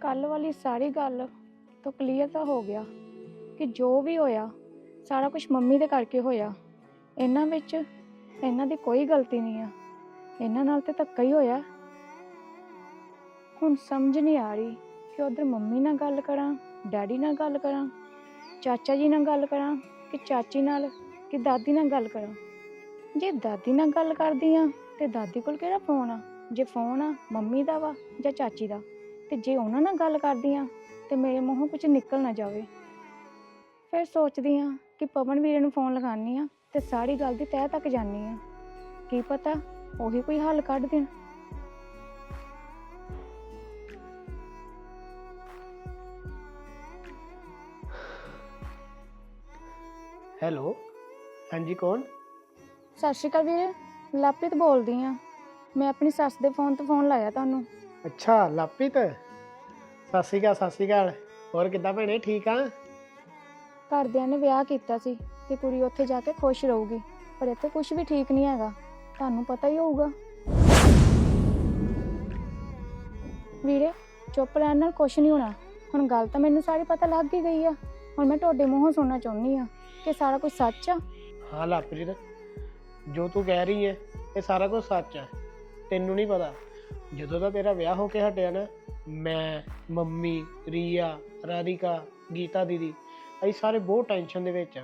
ਕੱਲ ਵਾਲੀ ਸਾਰੀ ਗੱਲ ਤੋਂ ਕਲੀਅਰ ਤਾਂ ਹੋ ਗਿਆ ਕਿ ਜੋ ਵੀ ਹੋਇਆ, ਸਾਰਾ ਕੁਝ ਮੰਮੀ ਦੇ ਕਰਕੇ ਹੋਇਆ। ਇਹਨਾਂ ਵਿੱਚ ਇਹਨਾਂ ਦੀ ਕੋਈ ਗਲਤੀ ਨਹੀਂ ਆ। ਇਹਨਾਂ ਨਾਲ ਤੇ ਧੱਕਾ ਹੀ ਹੋਇਆ। ਹੁਣ ਸਮਝ ਨਹੀਂ ਆ ਰਹੀ ਕਿ ਉਧਰ ਮੰਮੀ ਨਾਲ ਗੱਲ ਕਰਾਂ, ਡੈਡੀ ਨਾਲ ਗੱਲ ਕਰਾਂ, ਚਾਚਾ ਜੀ ਨਾਲ ਗੱਲ ਕਰਾਂ ਕਿ ਚਾਚੀ ਨਾਲ ਕਿ ਦਾਦੀ ਨਾਲ ਗੱਲ ਕਰਾਂ। ਜੇ ਦਾਦੀ ਨਾਲ ਗੱਲ ਕਰਦੀ ਆ ਤੇ ਦਾਦੀ ਕੋਲ ਕਿਹੜਾ ਫੋਨ ਆ? ਜੇ ਫੋਨ ਆ ਮੰਮੀ ਦਾ ਵਾ ਜਾਂ ਚਾਚੀ ਦਾ? ਤੇ ਜੇ ਉਹਨਾਂ ਨਾਲ ਗੱਲ ਕਰਦੀ ਆ ਤੇ ਮੇਰੇ ਮੂੰਹੋਂ ਕੁਝ ਨਿਕਲ ਨਾ ਜਾਵੇ। ਫਿਰ ਸੋਚਦੀ ਆ ਕਿ ਪਵਨ ਵੀਰੇ ਨੂੰ ਫੋਨ ਲਗਾਉਣੀ ਆ ਤੇ ਸਾਰੀ ਗੱਲ ਦੀ ਤਹਿ ਤੱਕ ਜਾਣੀ ਆ। ਕੀ ਪਤਾ ਉਹੀ ਕੋਈ ਹੱਲ ਕੱਢ ਦੇਣ। ਹੈਲੋ ਹਾਂਜੀ ਕੌਣ? ਸਤਿ ਸ਼੍ਰੀ ਅਕਾਲ ਵੀਰੇ ਲਵਪ੍ਰੀਤ ਬੋਲਦੀ ਆ। ਮੈਂ ਆਪਣੀ ਸੱਸ ਦੇ ਫੋਨ ਤੋਂ ਫੋਨ ਲਾਇਆ ਤੁਹਾਨੂੰ। ਅੱਛਾ ਲਾਪਿਤ ਸਤਿ ਸ਼੍ਰੀ ਅਕਾਲ ਸਤਿ ਸ਼੍ਰੀ ਅਕਾਲ। ਹੋਰ ਕਿੱਦਾਂ ਭੈਣੇ ਠੀਕ ਆ? ਘਰਦਿਆਂ ਨੇ ਵਿਆਹ ਕੀਤਾ ਸੀ ਤੇ ਕੁੜੀ ਉੱਥੇ ਜਾ ਕੇ ਖੁਸ਼ ਰਹੂਗੀ ਪਰ ਇੱਥੇ ਕੁਝ ਵੀ ਠੀਕ ਨਹੀਂ ਹੈਗਾ। ਤੁਹਾਨੂੰ ਪਤਾ ਹੀ ਹੋਊਗਾ। ਵੀਰੇ ਚੁੱਪ ਰਹਿਣ ਨਾਲ ਕੁਝ ਨਹੀਂ ਹੋਣਾ। ਹੁਣ ਗੱਲ ਤਾਂ ਮੈਨੂੰ ਸਾਰੀ ਪਤਾ ਲੱਗ ਹੀ ਗਈ ਆ। ਹੁਣ ਮੈਂ ਤੁਹਾਡੇ ਮੂੰਹੋਂ ਸੁਣਨਾ ਚਾਹੁੰਦੀ ਆ ਕਿ ਸਾਰਾ ਕੁਝ ਸੱਚ ਆ? ਹਾਂ ਲਾਪ੍ਰੀਤ। ਜੋ ਤੂੰ ਕਹਿ ਰਹੀ ਹੈ ਇਹ ਸਾਰਾ ਕੁਝ ਸੱਚ ਹੈ ਤੈਨੂੰ ਨਹੀਂ ਪਤਾ। ਜਦੋਂ ਦਾ ਤੇਰਾ ਵਿਆਹ ਹੋ ਕੇ ਹਟਿਆ ਨਾ ਮੈਂ ਮੰਮੀ ਰੀਆ ਰਾਧਿਕਾ ਗੀਤਾ ਦੀਦੀ ਅਸੀਂ ਸਾਰੇ ਬਹੁਤ ਟੈਨਸ਼ਨ ਦੇ ਵਿੱਚ ਆ।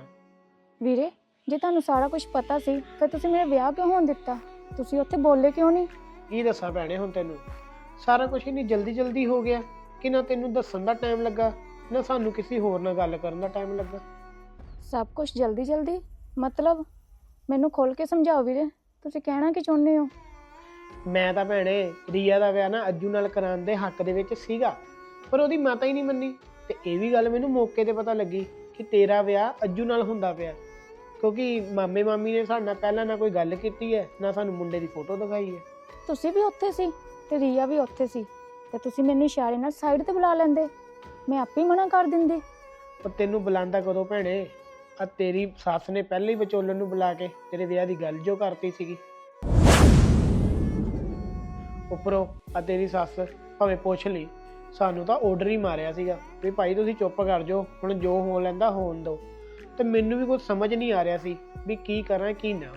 ਵੀਰੇ ਜੇ ਤੁਹਾਨੂੰ ਸਾਰਾ ਕੁਝ ਪਤਾ ਸੀ ਫਿਰ ਤੁਸੀਂ ਮੇਰਾ ਵਿਆਹ ਕਿਉਂ ਹੋਣ ਦਿੱਤਾ? ਤੁਸੀਂ ਉੱਥੇ ਬੋਲੇ ਕਿਉਂ ਨਹੀਂ? ਕੀ ਦੱਸਾਂ ਭੈਣੇ ਹੁਣ ਤੈਨੂੰ? ਸਾਰਾ ਕੁਝ ਇੰਨੀ ਜਲਦੀ ਜਲਦੀ ਹੋ ਗਿਆ ਕਿ ਨਾ ਤੈਨੂੰ ਦੱਸਣ ਦਾ ਟਾਈਮ ਲੱਗਾ ਨਾ ਸਾਨੂੰ ਕਿਸੇ ਹੋਰ ਨਾਲ ਗੱਲ ਕਰਨ ਦਾ ਟਾਈਮ ਲੱਗਾ। ਸਭ ਕੁਝ ਜਲਦੀ ਜਲਦੀ? ਮਤਲਬ? ਮੈਨੂੰ ਖੋਲ ਕੇ ਸਮਝਾਓ ਵੀਰੇ ਤੁਸੀਂ ਕਹਿਣਾ ਕੀ ਚਾਹੁੰਦੇ ਹੋ? ਮੈਂ ਤਾਂ ਭੈਣੇ ਰੀਆ ਦਾ ਵਿਆਹ ਨਾ ਅੱਜੂ ਨਾਲ ਕਰਾਉਣ ਦੇ ਹੱਕ ਦੇ ਵਿੱਚ ਸੀਗਾ ਪਰ ਉਹਦੀ ਮਾਤਾ ਹੀ ਨਹੀਂ ਮੰਨੀ। ਤੇ ਇਹ ਵੀ ਗੱਲ ਮੈਨੂੰ ਮੌਕੇ ਤੇ ਪਤਾ ਲੱਗੀ ਕਿ ਤੇਰਾ ਵਿਆਹ ਅੱਜੂ ਨਾਲ ਹੁੰਦਾ ਪਿਆ। ਕਿਉਂਕਿ ਮਾਮੇ ਮਾਮੀ ਨੇ ਸਾਡੇ ਨਾਲ ਪਹਿਲਾਂ ਨਾ ਕੋਈ ਗੱਲ ਕੀਤੀ ਹੈ ਨਾ ਸਾਨੂੰ ਮੁੰਡੇ ਦੀ ਫੋਟੋ ਦਿਖਾਈ ਹੈ। ਤੁਸੀਂ ਵੀ ਉੱਥੇ ਸੀ ਤੇ ਰੀਆ ਵੀ ਉੱਥੇ ਸੀ ਤੇ ਤੁਸੀਂ ਮੈਨੂੰ ਇਸ਼ਾਰੇ ਨਾਲ ਸਾਈਡ ਤੇ ਬੁਲਾ ਲੈਂਦੇ। ਮੈਂ ਆਪੇ ਹੀ ਮਨਾ ਕਰ ਦਿੰਦੀ। ਪਰ ਤੈਨੂੰ ਬੁਲਾਉਂਦਾ ਕਦੋਂ ਭੈਣੇ? ਆ ਤੇਰੀ ਸੱਸ ਨੇ ਪਹਿਲਾਂ ਹੀ ਵਿਚੋਲਨ ਨੂੰ ਬੁਲਾ ਕੇ ਤੇਰੇ ਵਿਆਹ ਦੀ ਗੱਲ ਜੋ ਕਰਤੀ ਸੀਗੀ। ਉੱਪਰੋਂ ਆ ਤੇਰੀ ਸੱਸ ਭਾਵੇਂ ਪੁੱਛ ਲਈ ਸਾਨੂੰ ਤਾਂ ਆਰਡਰ ਹੀ ਮਾਰਿਆ ਸੀਗਾ ਵੀ ਭਾਈ ਤੁਸੀਂ ਚੁੱਪ ਕਰ ਜਾਓ ਹੁਣ ਜੋ ਹੋ ਲੈਂਦਾ ਹੋਣ ਦਿਓ। ਤੇ ਮੈਨੂੰ ਵੀ ਕੁਝ ਸਮਝ ਨਹੀਂ ਆ ਰਿਹਾ ਸੀ ਵੀ ਕੀ ਕਰਾਂ ਕੀ ਨਾ।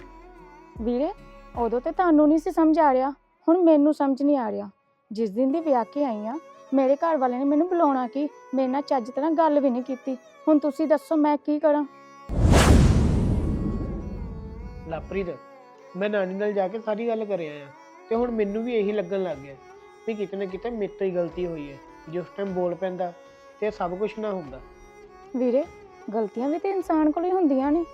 ਵੀਰੇ ਉਦੋਂ ਤੇ ਤੁਹਾਨੂੰ ਨਹੀਂ ਸੀ ਸਮਝ ਆ ਰਿਹਾ ਹੁਣ ਮੈਨੂੰ ਸਮਝ ਨਹੀਂ ਆ ਰਿਹਾ। ਜਿਸ ਦਿਨ ਦੀ ਵਿਆਹ ਕੇ ਆਈ ਆ ਮੇਰੇ ਘਰ ਵਾਲੇ ਨੇ ਮੈਨੂੰ ਬੁਲਾਉਣਾ ਕੀ ਮੇਰੇ ਨਾਲ ਚੱਜ ਤਰ੍ਹਾਂ ਗੱਲ ਵੀ ਨਹੀਂ ਕੀਤੀ। ਹੁਣ ਤੁਸੀਂ ਦੱਸੋ ਮੈਂ ਕੀ ਕਰਾਂ? ਲਾਪ੍ਰੀਤ ਮੈਂ ਨਾਨੀ ਨਾਲ ਜਾ ਕੇ ਸਾਰੀ ਗੱਲ ਕਰ ਆਇਆ ਤੇ ਹੁਣ ਮੈਨੂੰ ਵੀ ਇਹੀ ਲੱਗਣ ਲੱਗ ਗਿਆ ਵੀ ਕਿਤੇ ਨਾ ਕਿਤੇ ਮੇਰੇ ਤੋਂ ਹੀ ਗਲਤੀ ਹੋਈ ਹੈ। ਜੇ ਉਸ ਟਾਈਮ ਬੋਲ ਪੈਂਦਾ ਤੇ ਇਹ ਸਭ ਕੁਝ ਨਾ ਹੁੰਦਾ। ਵੀਰੇ ਗਲਤੀਆਂ ਵੀ ਤੇ ਇਨਸਾਨ ਕੋਲ ਹੀ ਹੁੰਦੀਆਂ ਨੇ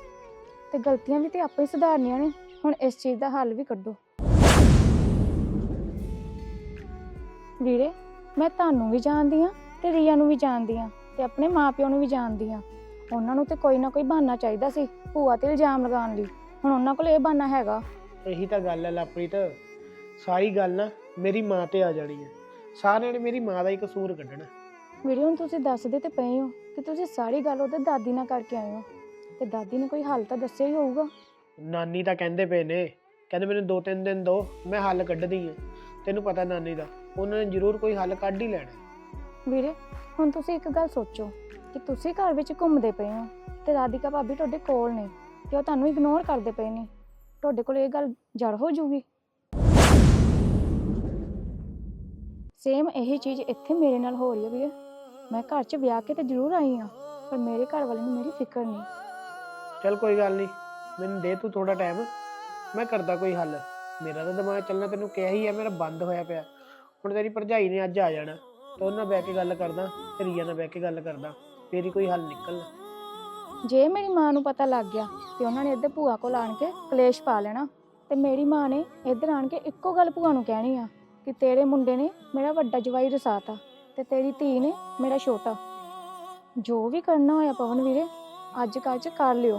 ਤੇ ਗਲਤੀਆਂ ਵੀ ਤੇ ਆਪੇ ਹੀ ਸੁਧਾਰਨੀਆਂ ਨੇ। ਹੁਣ ਇਸ ਚੀਜ਼ ਦਾ ਹੱਲ ਵੀ ਕੱਢੋ। ਵੀਰੇ ਮੈਂ ਤੁਹਾਨੂੰ ਵੀ ਜਾਣਦੀ ਆ ਤੇ ਰੀਆ ਨੂੰ ਵੀ ਜਾਣਦੀ ਆ ਤੇ ਆਪਣੇ ਮਾਪਿਆਂ ਨੂੰ ਵੀ ਜਾਣਦੀ ਆ ਉਹਨਾਂ ਨੂੰ ਤੇ ਕੋਈ ਨਾ ਕੋਈ ਬਹਾਨਾ ਚਾਹੀਦਾ ਸੀ ਭੂਆ ਤੇ ਇਲਜ਼ਾਮ ਲਗਾਉਣ ਲਈ। ਹੁਣ ਉਹਨਾਂ ਕੋਲ ਇਹ ਬਹਾਨਾ ਹੈਗਾ। ਇਹੀ ਤਾਂ ਗੱਲ ਹੈ ਲਾਪ੍ਰੀਤ। ਸਾਰੀ ਗੱਲ ਨਾ ਮੇਰੀ ਮਾਂ ਤੇ ਆ ਜਾਣੀ ਹੈ। ਸਾਰਿਆਂ ਨੇ ਮੇਰੀ ਮਾਂ ਦਾ ਹੀ ਕਸੂਰ ਕੱਢਣਾ। ਵੀਰੇ ਹੁਣ ਤੁਸੀਂ ਦੱਸਦੇ ਤੇ ਪਏ ਹੋ ਕਿ ਤੁਸੀਂ ਸਾਰੀ ਗੱਲ ਉਹਦੇ ਦਾਦੀ ਨਾਲ ਕਰਕੇ ਆਏ ਹੋ। ਤੇ ਦਾਦੀ ਨੇ ਕੋਈ ਹੱਲ ਤਾਂ ਦੱਸਿਆ ਹੀ ਹੋਊਗਾ? ਨਾਨੀ ਤਾਂ ਕਹਿੰਦੇ ਪਏ ਨੇ ਕਹਿੰਦੇ ਮੈਨੂੰ ਦੋ ਤਿੰਨ ਦਿਨ ਦੋ ਮੈਂ ਹੱਲ ਕੱਢਦੀ ਹਾਂ। ਤੈਨੂੰ ਪਤਾ ਨਾਨੀ ਦਾ ਉਹਨਾਂ ਨੇ ਜ਼ਰੂਰ ਕੋਈ ਹੱਲ ਕੱਢ ਹੀ ਲੈਣਾ। ਵੀਰੇ ਹੁਣ ਤੁਸੀਂ ਇੱਕ ਗੱਲ ਸੋਚੋ ਕਿ ਤੁਸੀਂ ਘਰ ਵਿੱਚ ਘੁੰਮਦੇ ਪਏ ਹੋ ਤੇ ਰਾਧਿਕਾ ਭਾਬੀ ਤੁਹਾਡੇ ਕੋਲ ਨੇ ਤੇ ਉਹ ਤੁਹਾਨੂੰ ਇਗਨੋਰ ਕਰਦੇ ਪਏ ਨੇ। ਤੁਹਾਡੇ ਕੋਲ ਇਹ ਗੱਲ ਜੜ ਹੋ ਜੂਗੀ? ਸੇਮ ਇਹੀ ਚੀਜ਼ ਇੱਥੇ ਮੇਰੇ ਨਾਲ ਹੋ ਰਹੀ ਹੈ ਵੀਰੇ। ਮੈਂ ਘਰ 'ਚ ਵਿਆਹ ਕੇ ਤੇ ਜ਼ਰੂਰ ਆਈ ਹਾਂ ਪਰ ਮੇਰੇ ਘਰ ਵਾਲੇ ਨੂੰ ਮੇਰੀ ਫਿਕਰ ਨਹੀਂ। ਚੱਲ ਕੋਈ ਗੱਲ ਨਹੀਂ ਮੈਨੂੰ ਦੇ ਤੂੰ ਥੋੜਾ ਟਾਈਮ ਮੈਂ ਕਰਦਾ ਕੋਈ ਹੱਲ। ਮੇਰਾ ਤਾਂ ਦਿਮਾਗ ਚੱਲਣਾ ਤੈਨੂੰ ਕਿਹਾ ਹੀ ਹੈ ਮੇਰਾ ਬੰਦ ਹੋਇਆ ਪਿਆ। ਹੁਣ ਤੇਰੀ ਭਰਜਾਈ ਨੇ ਅੱਜ ਆ ਜਾਣਾ ਤੇ ਉਹਨਾਂ ਨਾਲ ਬਹਿ ਕੇ ਗੱਲ ਕਰਦਾ ਤੇ ਰੀਆ ਨਾਲ ਬਹਿ ਕੇ ਗੱਲ ਕਰਦਾ। ਫੇਰ ਹੀ ਕੋਈ ਹੱਲ ਨਿਕਲਣਾ। ਜੇ ਮੇਰੀ ਮਾਂ ਨੂੰ ਪਤਾ ਲੱਗ ਗਿਆ ਤੇ ਉਹਨਾਂ ਨੇ ਇੱਧਰ ਭੂਆ ਕੋਲ ਆਣ ਕੇ ਕਲੇਸ਼ ਪਾ ਲੈਣਾ ਤੇ ਮੇਰੀ ਮਾਂ ਨੇ ਇੱਧਰ ਆਣ ਕੇ ਇੱਕੋ ਗੱਲ ਭੂਆ ਨੂੰ ਕਹਿਣੀ ਆ। ਕਿ ਤੇਰੇ ਮੁੰਡੇ ਨੇ ਮੇਰਾ ਵੱਡਾ ਜਵਾਈ ਰਸਾਤਾ ਤੇ ਤੇਰੀ ਧੀ ਨੇ ਮੇਰਾ ਛੋਟਾ। ਜੋ ਵੀ ਕਰਨਾ ਹੋਇਆ ਪਵਨ ਵੀਰੇ ਅੱਜ ਕੱਲ੍ਹ ਚ ਕਰ ਲਿਓ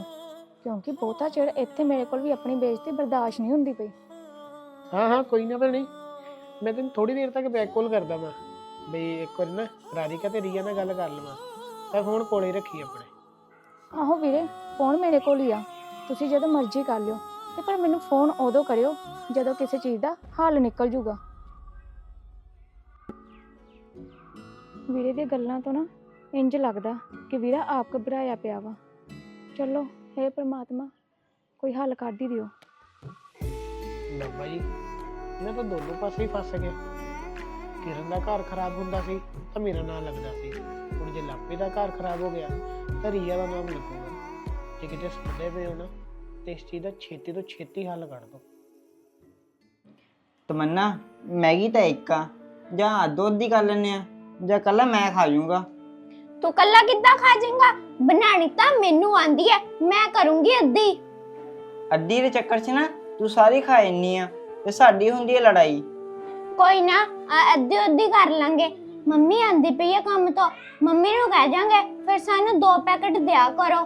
ਕਿਉਂਕਿ ਬਹੁਤਾ ਚਿਰ ਇੱਥੇ ਮੇਰੇ ਕੋਲ ਵੀ ਆਪਣੀ ਬੇਇੱਜ਼ਤੀ ਬਰਦਾਸ਼ਤ ਨਹੀਂ ਹੁੰਦੀ ਪਈ। ਹਾਂ ਹਾਂ ਕੋਈ ਨਾ ਭੈਣੇ। ਮੈਂ ਤੈਨੂੰ ਥੋੜੀ ਦੇਰ ਤੱਕ ਬੈਕ ਕਾਲ ਕਰਦਾ ਮੈਂ ਬਈ ਇੱਕ ਵਾਰ ਨਾ ਰਾਧਿਕਾ ਤੇ ਰੀਆ ਨਾਲ ਗੱਲ ਕਰ ਲਵਾਂ ਤਾਂ ਫੋਨ ਕੋਲੇ ਰੱਖੀ ਆਪਣੇ। ਆਹੋ ਵੀਰੇ ਫੋਨ ਮੇਰੇ ਕੋਲ ਹੀ ਆ। ਤੁਸੀਂ ਜਦੋਂ ਮਰਜ਼ੀ ਕਰ ਲਿਓ ਤੇ ਪਰ ਮੈਨੂੰ ਫੋਨ ਉਦੋਂ ਕਰਿਓ ਜਦੋਂ ਕਿਸੇ ਚੀਜ਼ ਦਾ ਹੱਲ ਨਿਕਲ ਜੂਗਾ। ਵੀਰੇ ਦੀਆਂ ਗੱਲਾਂ ਤੋਂ ਨਾ ਇੰਜ ਲੱਗਦਾ ਕਿ ਵੀਰਾ ਆਪ ਘਬਰਾਇਆ ਪਿਆ ਵਾ। ਚਲੋ ਹੇ ਪ੍ਰਮਾਤਮਾ ਕੋਈ ਹੱਲ ਕੱਢ ਹੀ ਦਿਓ। ਬਾਬਾ ਜੀ ਮੈਂ ਤਾਂ ਦੋਨੋਂ ਪਾਸੇ ਹੀ ਫਸ ਗਿਆ ਕਿਰਨ ਦਾ ਘਰ ਖਰਾਬ ਹੁੰਦਾ ਸੀ ਤਾਂ ਮੇਰਾ ਨਾਮ ਲੱਗਦਾ ਸੀ। ਹੁਣ ਜੇ ਲਾਪੇ ਦਾ ਘਰ ਖਰਾਬ ਹੋ ਗਿਆ ਤਾਂ ਰੀਆ ਦਾ ਨਾਮ ਲੱਗੂਗਾ। ਜੇ ਕਿਤੇ ਸੁਣਦੇ ਪਏ ਹੋ ਨਾ ਤੇ ਇਸ ਚੀਜ਼ ਦਾ ਛੇਤੀ ਤੋਂ ਛੇਤੀ ਹੱਲ ਕੱਢ ਦਿਓ। ਤਮੰਨਾ ਮੈਗੀ ਤਾਂ ਇੱਕ ਆ। ਜਾਂ ਦੁੱਧ ਦੀ ਕਰ ਲੈਨੇ ਆ। ਜਾਂ ਕੱਲਾ ਮੈਂ ਖਾ ਜਾਊਂਗਾ ਤੂੰ ਕੱਲਾ ਕਿੱਦਾਂ ਖਾ ਜਾਏਗਾ ਬਣਾਣੀ ਤਾਂ ਮੈਨੂੰ ਆਂਦੀ ਹੈ ਮੈਂ ਕਰੂੰਗੀ ਅੱਧੀ। ਅੱਧੀ ਦੇ ਚੱਕਰ 'ਚ ਨਾ ਤੂੰ ਸਾਰੀ ਖਾ ਇੰਨੀ ਆ ਤੇ ਸਾਡੀ ਹੁੰਦੀ ਹੈ ਲੜਾਈ। ਕੋਈ ਨਾ ਅੱਧੀ ਅੱਧੀ ਕਰ ਲਾਂਗੇ। ਮੰਮੀ ਆਂਦੀ ਪਈ ਹੈ ਕੰਮ ਤੋਂ ਮੰਮੀ ਨੂੰ ਕਹਿ ਜਾਾਂਗੇ ਫਿਰ ਸਾਨੂੰ ਦੋ ਪੈਕੇਟ ਦਿਆ ਕਰੋ।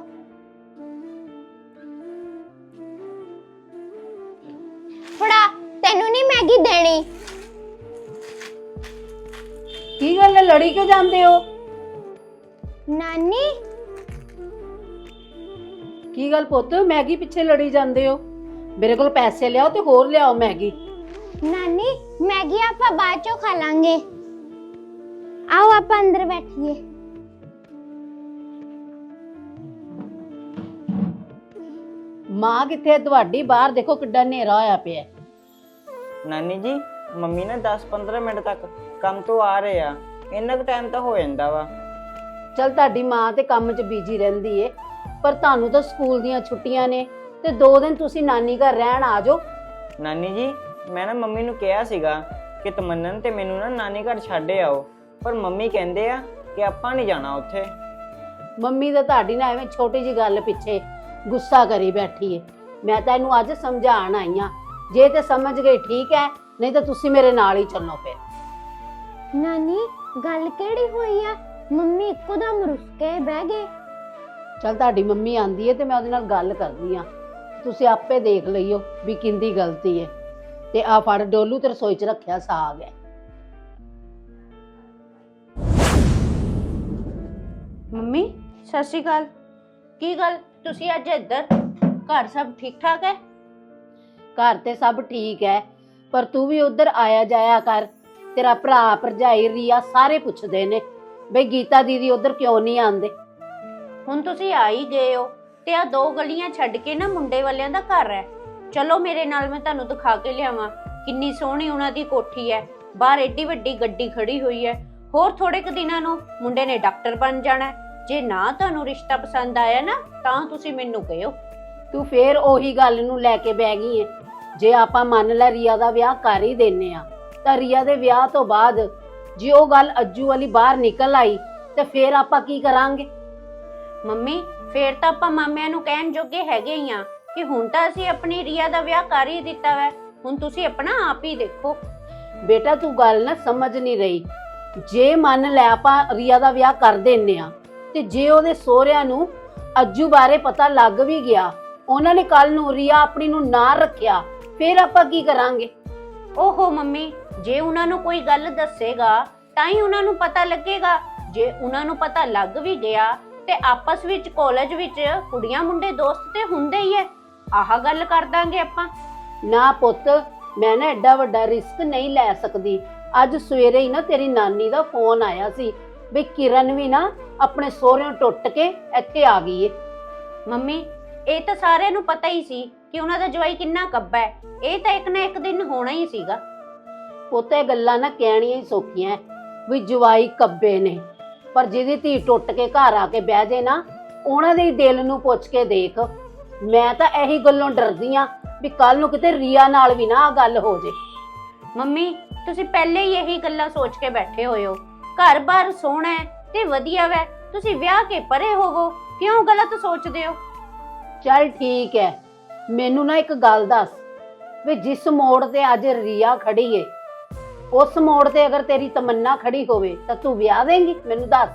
ਲੜੀ ਕਿਉਂ ਜਾਂਦੇ ਹੋ? ਨਾਨੀ? ਕੀ ਗੱਲ ਪੁੱਤ? ਮੈਗੀ ਪਿੱਛੇ ਲੜੀ ਜਾਂਦੇ ਹੋ? ਮੇਰੇ ਕੋਲ ਪੈਸੇ ਲਿਆਓ ਤੇ ਹੋਰ ਲਿਆਓ ਮੈਗੀ। ਨਾਨੀ ਮੈਗੀ ਆਪਾਂ ਬਾਅਦ ਚੋਂ ਖਾ ਲਾਂਗੇ। ਆਓ ਆਪਾਂ ਅੰਦਰ ਬੈਠੀਏ। ਮਾਂ ਕਿੱਥੇ ਹੈ ਤੁਹਾਡੀ ਬਾਹਰ ਦੇਖੋ ਕਿੱਡਾ ਹਨੇਰਾ ਹੋਇਆ ਪਿਆ ਹੈ। ਨਾਨੀ ਜੀ ਮੰਮੀ ਨਾ 10-15 ਮਿੰਟ ਤੱਕ ਕੰਮ ਤੋਂ ਆ ਰਹੇ ਆ। ਇੰਨਾ ਕੁ ਟਾਈਮ ਤਾਂ ਹੋ ਜਾਂਦਾ ਵਾ। ਚੱਲ ਤੁਹਾਡੀ ਮਾਂ ਤੇ ਕੰਮ 'ਚ ਬੀਜੀ ਰਹਿੰਦੀ ਏ ਪਰ ਤੁਹਾਨੂੰ ਤਾਂ ਸਕੂਲ ਦੀਆਂ ਛੁੱਟੀਆਂ ਨੇ ਤੇ ਦੋ ਦਿਨ ਤੁਸੀਂ ਨਾਨੀ ਘਰ ਰਹਿਣ ਆ ਜਾਓ। ਨਾਨੀ ਜੀ ਮੈਂ ਨਾ ਮੰਮੀ ਨੂੰ ਕਿਹਾ ਸੀਗਾ ਕਿ ਤਮੰਨਨ ਤੇ ਮੈਨੂੰ ਨਾ ਨਾਨੀ ਘਰ ਛੱਡ ਆਓ ਪਰ ਮੰਮੀ ਕਹਿੰਦੇ ਆ ਕਿ ਆਪਾਂ ਨਹੀਂ ਜਾਣਾ ਉੱਥੇ। ਮੰਮੀ ਤਾਂ ਤੁਹਾਡੀ ਨਾ ਐਵੇਂ ਛੋਟੀ ਜੀ ਗੱਲ ਪਿੱਛੇ ਗੁੱਸਾ ਕਰੀ ਬੈਠੀ ਏ। ਮੈਂ ਤਾਂ ਇਹਨੂੰ ਅੱਜ ਸਮਝਾਉਣ ਆਈ ਆ। ਜੇ ਤੇ ਸਮਝ ਗਈ ਠੀਕ ਹੈ ਨਹੀਂ ਤਾਂ ਤੁਸੀਂ ਮੇਰੇ ਨਾਲ ਹੀ ਚੱਲੋ ਫਿਰ। ਨਾਨੀ ਗੱਲ ਕਿਹੜੀ ਹੋਈ ਆ? ਮੰਮੀ ਇੱਕੋ ਦਮ ਰੁੱਸ ਕੇ ਬਹਿ ਗਏ। ਚਲ ਤੁਹਾਡੀ ਮੰਮੀ ਆਂਦੀ ਹੈ ਤੇ ਮੈਂ ਉਹਦੇ ਨਾਲ ਗੱਲ ਕਰਦੀ ਆ। ਤੁਸੀਂ ਆਪੇ ਦੇਖ ਲਈਓ ਵੀ ਕਿੰਦੀ ਗਲਤੀ ਹੈ ਤੇ ਆ ਫੜ ਡੋਲੂ ਤੇ ਰਸੋਈ 'ਚ ਰੱਖਿਆ ਸਾਗ ਹੈ ਮੰਮੀ ਸਤਿ ਸ਼੍ਰੀ ਅਕਾਲ। ਕੀ ਗੱਲ? ਤੁਸੀਂ ਅੱਜ ਇੱਧਰ? ਘਰ ਸਭ ਠੀਕ ਠਾਕ ਹੈ ਘਰ ਤੇ ਸਭ ਠੀਕ ਹੈ ਪਰ ਤੂੰ ਵੀ ਉਧਰ ਆਇਆ ਜਾਇਆ ਕਰ। ਤੇਰਾ ਭਰਾ ਭਰਜਾਈ ਰੀਆ ਸਾਰੇ ਪੁੱਛਦੇ ਨੇ ਬਈ ਗੀਤਾ ਦੀਦੀ ਉਧਰ ਕਿਉਂ ਨਹੀਂ ਆਂਦੇ ਹੁਣ ਤੁਸੀਂ ਆ ਹੀ ਗਏ ਹੋ ਤੇ ਆ ਦੋ ਗਲੀਆਂ ਛੱਡ ਕੇ ਨਾ ਮੁੰਡੇ ਵਾਲਿਆਂ ਦਾ ਘਰ ਹੈ। ਚਲੋ ਮੇਰੇ ਨਾਲ ਮੈਂ ਤੁਹਾਨੂੰ ਦਿਖਾ ਕੇ ਲਿਆਵਾਂ ਕਿੰਨੀ ਸੋਹਣੀ ਉਹਨਾਂ ਦੀ ਕੋਠੀ ਹੈ ਬਾਹਰ ਏਡੀ ਵੱਡੀ ਗੱਡੀ ਖੜੀ ਹੋਈ ਹੈ। ਹੋਰ ਥੋੜੇ ਕੁ ਦਿਨਾਂ ਨੂੰ ਮੁੰਡੇ ਨੇ ਡਾਕਟਰ ਬਣ ਜਾਣਾ। ਜੇ ਨਾ ਤੁਹਾਨੂੰ ਰਿਸ਼ਤਾ ਪਸੰਦ ਆਇਆ ਨਾ ਤਾਂ ਤੁਸੀਂ ਮੈਨੂੰ ਕਹਿਓ। ਤੂੰ ਫੇਰ ਉਹੀ ਗੱਲ ਨੂੰ ਲੈ ਕੇ ਬਹਿ ਗਈ ਏ। ਜੇ ਆਪਾਂ ਮੰਨ ਲੈ ਰੀਆ ਦਾ ਵਿਆਹ ਕਰ ਹੀ ਦਿੰਨੇ ਆ ਤਾਂ ਰੀਆ ਦੇ ਵਿਆਹ ਤੋਂ ਬਾਅਦ ਜੇ ਉਹ ਗੱਲ ਅੱਜੂ ਵਾਲੀ ਬਾਹਰ ਨਿਕਲ ਆਈ ਤੇ ਫੇਰ ਆਪਾਂ ਕੀ ਕਰਾਂਗੇ? ਮੰਮੀ ਫੇਰ ਤਾਂ ਆਪਾਂ ਮਾਮਿਆਂ ਨੂੰ ਕਹਿਣ ਜੋਗੇ ਹੈਗੇ ਹੀ ਆ ਕਿ ਹੁਣ ਤਾਂ ਅਸੀਂ ਆਪਣੀ ਰੀਆ ਦਾ ਵਿਆਹ ਕਰ ਹੀ ਦਿੱਤਾ ਵੈ ਹੁਣ ਤੁਸੀਂ ਆਪਣਾ ਆਪ ਹੀ ਦੇਖੋ। ਬੇਟਾ ਤੂੰ ਗੱਲ ਨਾ ਸਮਝ ਨਹੀਂ ਰਹੀ। ਜੇ ਮੰਨ ਲੈ ਆਪਾਂ ਰੀਆ ਦਾ ਵਿਆਹ ਕਰ ਦਿੰਨੇ ਆ ਤੇ ਜੇ ਉਹਦੇ ਸਹੁਰਿਆਂ ਨੂੰ ਅੱਜੂ ਬਾਰੇ ਪਤਾ ਲੱਗ ਵੀ ਗਿਆ ਉਹਨਾਂ ਨੇ ਕੱਲ ਨੂੰ ਰੀਆ ਆਪਣੀ ਨੂੰ ਨਾ ਰੱਖਿਆ ਫੇਰ ਆਪਾਂ ਕੀ ਕਰਾਂਗੇ? ਓਹੋ ਮੰਮੀ ਜੇ ਉਹਨਾਂ ਨੂੰ ਕੋਈ ਗੱਲ ਦੱਸੇਗਾ ਤਾਂ ਹੀ ਉਹਨਾਂ ਨੂੰ ਪਤਾ ਲੱਗੇਗਾ। ਜੇ ਉਹਨਾਂ ਨੂੰ ਪਤਾ ਲੱਗ ਵੀ ਗਿਆ ਤੇ ਆਪਸ ਵਿੱਚ ਕਾਲਜ ਵਿੱਚ ਕੁੜੀਆਂ ਮੁੰਡੇ ਦੋਸਤ ਤੇ ਹੁੰਦੇ ਹੀ ਐ। ਆਹ ਗੱਲ ਕਰ ਦਾਂਗੇ ਆਪਾਂ। ਨਾ ਪੁੱਤ ਮੈਂ ਨਾ ਐਡਾ ਵੱਡਾ ਰਿਸਕ ਨਹੀਂ ਲੈ ਸਕਦੀ। ਅੱਜ ਸਵੇਰੇ ਹੀ ਨਾ ਤੇਰੀ ਨਾਨੀ ਦਾ ਫੋਨ ਆਇਆ ਸੀ ਵੀ ਕਿਰਨ ਵੀ ਨਾ ਆਪਣੇ ਸਹੁਰਿਆਂ ਟੁੱਟ ਕੇ ਇੱਥੇ ਆ ਗਈ ਏ। ਮੰਮੀ ਇਹ ਤਾਂ ਸਾਰਿਆਂ ਨੂੰ ਪਤਾ ਹੀ ਸੀ ਕਿ ਉਹਨਾਂ ਦਾ ਜਵਾਈ ਕਿੰਨਾ ਕੱਬਾ ਹੈ ਇਹ ਤਾਂ ਇੱਕ ਨਾ ਇੱਕ ਦਿਨ ਹੋਣਾ ਹੀ ਸੀਗਾ। ਪੁੱਤ ਇਹ ਗੱਲਾਂ ਨਾ ਕਹਿਣੀਆਂ ਹੀ ਸੌਖੀਆਂ ਵੀ ਜਵਾਈ ਕੱਬੇ ਨੇ। ਪਰ ਜਿਹਦੀ ਧੀ ਟੁੱਟ ਕੇ ਘਰ ਆ ਕੇ ਬਹਿ ਜੇ ਨਾ ਉਹਨਾਂ ਦੇ ਹੀ ਦਿਲ ਨੂੰ ਪੁੱਛ ਕੇ ਦੇਖ। ਮੈਂ ਤਾਂ ਇਹੀ ਗੱਲੋਂ ਡਰਦੀ ਆ ਵੀ ਕੱਲ ਨੂੰ ਕਿਤੇ ਰੀਆ ਨਾਲ ਵੀ ਨਾ ਆ ਗੱਲ ਹੋ ਜੇ। ਮੰਮੀ ਤੁਸੀਂ ਪਹਿਲੇ ਹੀ ਇਹੀ ਗੱਲਾਂ ਸੋਚ ਕੇ ਬੈਠੇ ਹੋਏ ਹੋ। ਘਰ-ਬਾਰ ਸੋਹਣਾ ਹੈ ਤੇ ਵਧੀਆ ਵੈ। ਤੁਸੀਂ ਵਿਆਹ ਕੇ ਪਰੇ ਹੋਵੋ ਕਿਉਂ ਗਲਤ ਸੋਚਦੇ ਹੋ? ਚੱਲ ਠੀਕ ਹੈ ਮੈਨੂੰ ਨਾ ਇੱਕ ਗੱਲ ਦੱਸ ਵੀ ਜਿਸ ਮੋੜ ਤੇ ਅੱਜ ਰੀਆ ਖੜੀ ਏ ਉਸ ਮੋੜ ਤੇ ਅਗਰ ਤੇਰੀ ਤਮੰਨਾ ਖੜੀ ਹੋਵੇ, ਤਾਂ ਤੂੰ ਵਿਆਹ ਦੇਂਗੀ, ਮੈਨੂੰ ਦੱਸ।